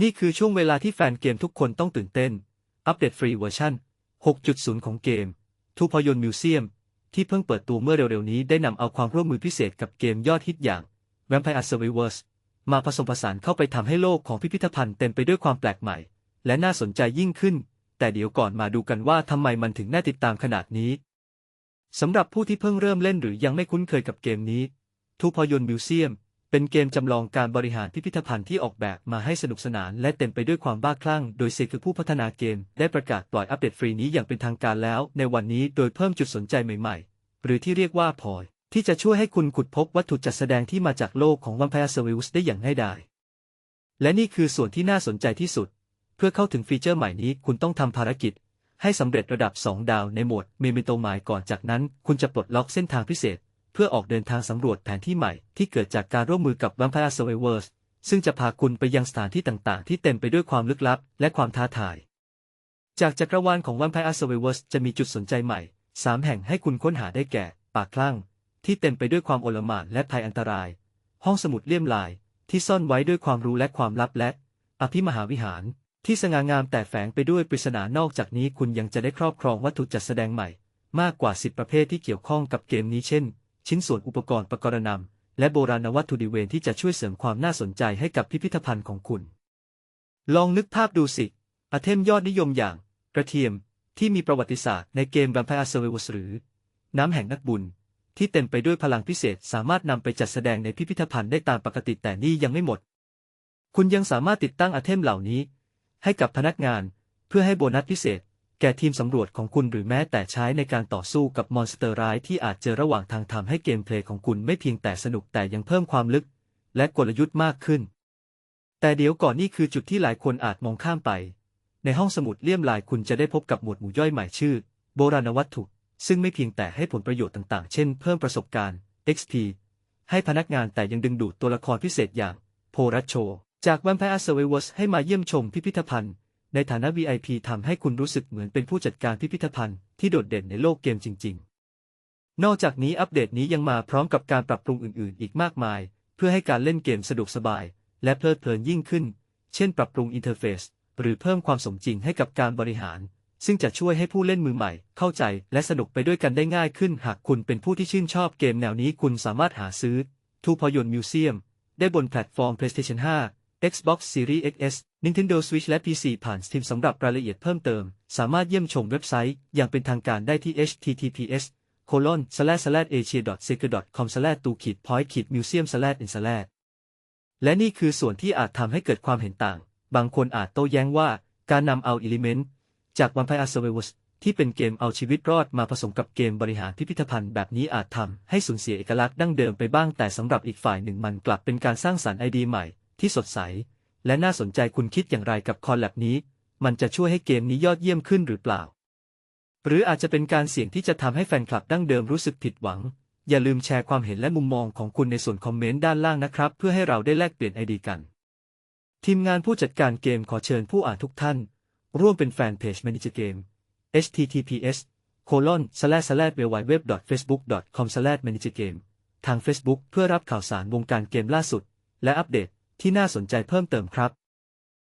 นี่คือช่วงเวลาที่แฟนเกมทุกคนต้องตื่นเต้น อัปเดตฟรีเวอร์ชัน6.0 ของเกมทูพยนต์มิวเซียมที่เพิ่งเปิดตัวเมื่อเร็วๆนี้ได้นำเอาความร่วมมือพิเศษกับเกมยอดฮิตอย่าง Vampire Survivors มาผสมผสานเข้าไปทำให้โลกของพิพิธภัณฑ์เต็มไปด้วยความแปลกใหม่ และน่าสนใจยิ่งขึ้น แต่เดี๋ยวก่อนมาดูกันว่าทำไมมันถึงน่าติดตามขนาดนี้สำหรับผู้ที่เพิ่งเริ่มเล่นหรือยังไม่คุ้นเคยกับเกมนี้ทูพยนต์มิวเซียม เป็นเกมจำลองการบริหารพิพิธภัณฑ์ที่ออกแบบมาให้สนุกสนานและเต็มไปด้วยความบ้าคลั่ง โดยเซคือผู้พัฒนาเกม ได้ประกาศปล่อยอัปเดตฟรีนี้อย่างเป็นทางการแล้ว ในวันนี้โดยเพิ่มจุดสนใจใหม่ๆ หรือที่เรียกว่าพอย ที่จะช่วยให้คุณขุดพบวัตถุจัดแสดงที่มาจากโลกของ Vampire Survivors ได้อย่างง่ายดาย และนี่คือส่วนที่น่าสนใจที่สุด เพื่อเข้าถึงฟีเจอร์ใหม่นี้คุณต้องทำภารกิจ ให้สำเร็จระดับ 2 ดาวในโหมดเมมิโตมายก่อนจากนั้น คุณจะปลดล็อกเส้นทางพิเศษ เพื่อออกเดินทางสำรวจแผนที่ใหม่ที่เกิดจากการร่วมมือกับ Vampire Survivors ซึ่งจะพาคุณไปยังสถานที่ต่างๆ ที่เต็มไปด้วยความลึกลับ และความท้าทาย จากจักรวาลของ Vampire Survivors จะมีจุดสนใจใหม่ 3 แห่งให้คุณค้นหาได้แก่ปากคลั่ง ที่เต็มไปด้วยความโอลหม่านและภัยอันตราย ห้องสมุดเลี่ยมลาย ที่ซ่อนไว้ด้วยความรู้และความลับและ อภิมหาวิหาร ที่สง่างามแต่แฝงไปด้วยปริศนานอกจากนี้คุณยังจะได้ครอบครองวัตถุจัดแสดงใหม่ มากกว่า 10 ประเภทที่เกี่ยวข้องกับเกมนี้เช่น ชิ้นส่วนอุปกรณ์ประกรณำและโบราณวัตถุดิเวนที่จะช่วยเสริมความน่าสนใจให้กับพิพิธภัณฑ์ของคุณ ลองนึกภาพดูสิอาเทมยอดนิยมอย่าง กระเทียมที่มีประวัติศาสตร์ในเกม Vampire Survivors หรือ น้ำแห่งนักบุญ ที่เต็มไปด้วยพลังพิเศษสามารถนำไปจัดแสดงในพิพิธภัณฑ์ได้ตามปกติแต่นี่ยังไม่หมด คุณยังสามารถติดตั้งอาเทมเหล่านี้ ให้กับพนักงาน เพื่อให้โบนัสพิเศษ แก่ทีมสำรวจของคุณหรือแม้แต่ใช้ในการต่อสู้กับมอนสเตอร์ร้ายที่อาจเจอระหว่างทางทำให้เกมเพลย์ของคุณไม่เพียงแต่สนุกแต่ยังเพิ่มความลึก และกลยุทธ์มากขึ้น แต่เดี๋ยวก่อนนี่คือจุดที่หลายคนอาจมองข้ามไป ในห้องสมุดเลี่ยมลายคุณจะได้พบกับหมวดหมู่ย่อยใหม่ชื่อ โบราณวัตถุซึ่งไม่เพียงแต่ให้ผลประโยชน์ต่างๆ เช่น เพิ่มประสบการณ์ XP ให้พนักงานแต่ยังดึงดูดตัวละครพิเศษอย่าง โพรัชโช จาก Vampire Survivors ให้มาเยี่ยมชมพิพิธภัณฑ์ ในฐานะ VIP ทำให้คุณรู้สึกเหมือนเป็นผู้จัดการพิพิธภัณฑ์ที่โดดเด่นในโลกเกมจริง ๆ นอกจากนี้อัปเดตนี้ยังมาพร้อมกับการปรับปรุงอื่น ๆ อีกมากมาย เพื่อให้การเล่นเกมสะดวกสบาย และเพลิดเพลินยิ่งขึ้น เช่น ปรับปรุงอินเทอร์เฟซหรือเพิ่มความสมจริงให้กับการบริหาร ซึ่งจะช่วยให้ผู้เล่นมือใหม่ เข้าใจและสนุกไปด้วยกันได้ง่ายขึ้น หากคุณเป็นผู้ที่ชื่นชอบเกมแนวนี้คุณสามารถหาซื้อทูพยนต์มิวเซียมได้บนแพลตฟอร์ม PlayStation 5 Xbox Series XS Nintendo Switch และ PC ผ่าน Steam สำหรับรายละเอียดเพิ่มเติม สามารถเยี่ยมชมเว็บไซต์ อย่างเป็นทางการได้ที่ https colon slash slash asia secret com slash ตูขีด point ขีด museum slash in slash และนี่คือส่วนที่อาจทำให้เกิดความเห็นต่าง บางคนอาจโต้แย้งว่า การนำเอาอิเลเมนต์จาก Vampire Survivors ที่เป็นเกมเอาชีวิตรอดมาผสมกับเกมบริหารพิพิธภัณฑ์แบบนี้อาจทำให้สูญเสียเอกลักษณ์ดั้งเดิมไปบ้างแต่สำหรับอีกฝ่ายหนึ่งมันกลับเป็นการสร้างสรรค์ไอเดียใหม่ ที่สดใส และน่าสนใจคุณคิดอย่างไรกับคอลแลบนี้ มันจะช่วยให้เกมนี้ยอดเยี่ยมขึ้นหรือเปล่า หรืออาจจะเป็นการเสี่ยงที่จะทำให้แฟนคลับดั้งเดิมรู้สึกผิดหวัง อย่าลืมแชร์ความเห็นและมุมมองของคุณในส่วนคอมเมนต์ด้านล่างนะครับ เพื่อให้เราได้แลกเปลี่ยนไอเดียกัน ทีมงานผู้จัดการเกมขอเชิญผู้อ่านทุกท่าน ร่วมเป็นแฟนเพจ Manager Game https colon slash slash www facebook com slash manager game ทาง Facebook เพื่อรับข่าวสารวงการเกมล่าสุด และอัปเดต ที่น่าสนใจเพิ่มเติมครับ